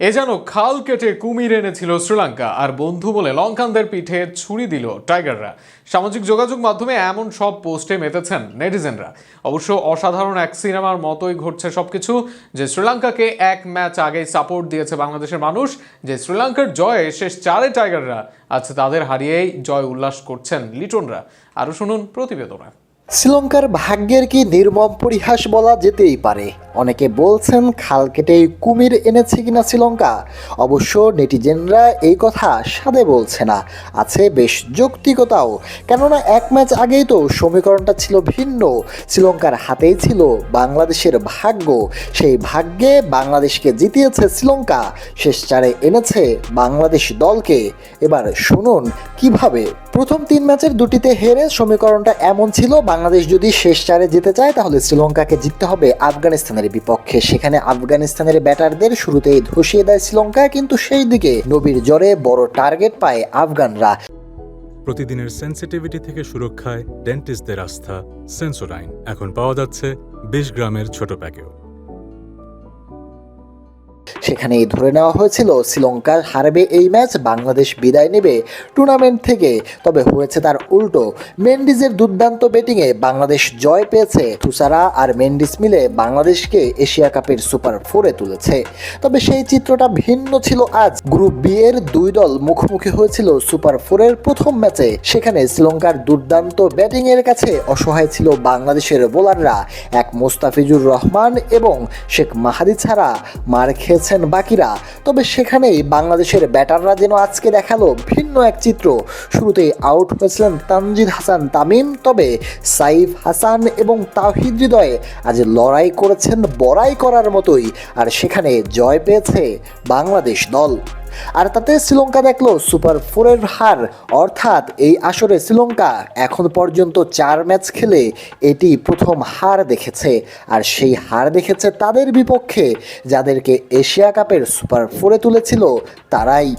এ যেন খাল কেটে কুমির এনেছিল শ্রীলঙ্কা, আর বন্ধু বলে লঙ্কানদের পিঠে ছুরি দিল টাইগাররা। সামাজিক যোগাযোগ মাধ্যমে এমন সব পোস্টে মেতেছেন নেটিজেনরা। অবশ্য অসাধারণ এক সিনেমার মতোই ঘটছে সবকিছু, যে শ্রীলঙ্কাকে এক ম্যাচ আগেই সাপোর্ট দিয়েছে বাংলাদেশের মানুষ, যে শ্রীলঙ্কার জয়ে শেষ চারে টাইগাররা, আজ তাদের হারিয়েই জয় উল্লাস করছেন লিটনরা। আরও শুনুন প্রতিবেদনা। শ্রীলঙ্কার ভাগ্যের কি নির্মম পরিহাস বলা যেতেই পারে? অনেকে বলছেন খাল কেটে কুমির এনেছে কিনা শ্রীলঙ্কা। অবশ্য নেটিজেনরা এই কথা সাদে বলছে না। আছে বেশ যৌক্তিকতাও। কেননা এক ম্যাচ আগেই তো সমীকরণটা ছিল ভিন্ন। শ্রীলঙ্কার হাতেই ছিল বাংলাদেশের ভাগ্য। সেই ভাগ্যে বাংলাদেশকে জিতিয়েছে শ্রীলঙ্কা। শেষ চারে এনেছে বাংলাদেশ দলকে। এবার শুনুন কীভাবে প্রথম তিন ম্যাচের দুটিতে হেরে সমীকরণটা এমন ছিল, বাংলাদেশ যদি শেষ চারে যেতে চায় তাহলে শ্রীলঙ্কাকে জিততে হবে আফগানিস্তানের বিপক্ষে। সেখানে আফগানিস্তানের ব্যাটারদের শুরুতেই ধসিয়ে দেয় শ্রীলঙ্কা, কিন্তু সেই দিকে নবীর জ্বরে বড় টার্গেট পায় আফগানরা। প্রতিদিনের সেন্সিটিভিটি থেকে সুরক্ষায় ডেন্টিস্টদের আস্থা, সেন্সোডাইন। এখন পাওয়া যাচ্ছে বিশ গ্রামের ছোট প্যাকেও সেখানেই ধরে নেওয়া হয়েছিল শ্রীলঙ্কা হারবে এই ম্যাচ, বাংলাদেশ বিদায় নেবে টুর্নামেন্ট থেকে। তবে হয়েছে তার উল্টো। মেন্ডিজের দুর্দান্ত ব্যাটিংয়ে বাংলাদেশ জয় পেয়েছে থুসারা আর মেন্ডিস মিলে বাংলাদেশকে এশিয়া কাপের সুপার ফোরে তুলেছে। তবে সেই চিত্রটা ভিন্ন ছিল আজ। গ্রুপ বি এর দুই দল মুখোমুখি হয়েছিল সুপার ফোরের প্রথম ম্যাচে। সেখানে শ্রীলঙ্কার দুর্দান্ত ব্যাটিং এর কাছে অসহায় ছিল বাংলাদেশের বোলাররা। এক মোস্তাফিজুর রহমান এবং শেখ মাহাদি ছাড়া মার খেয়েছেন বাকিরা। তবে সেখানেই বাংলাদেশের ব্যাটাররা যেন আজকে দেখাল ভিন্ন এক চিত্র। শুরুতেই আউট হয়েছিলেন তানজিদ হাসান তামিম, তবে সাইফ হাসান এবং তাহিদ হৃদয়ে আজ লড়াই করেছেন বড়াই করার মতোই। আর সেখানে জয় পেয়েছে বাংলাদেশ দল। আর তাতে শ্রীলঙ্কা দেখল, সুপার ফোরের হার। অর্থাৎ এই আসরে শ্রীলঙ্কা এখন পর্যন্ত চার ম্যাচ খেলে এটি প্রথম হার দেখেছে। আর সেই হার দেখেছে তাদের বিপক্ষে, যাদেরকে এশিয়া কাপের সুপার ফোরে তুলেছিল তারাই।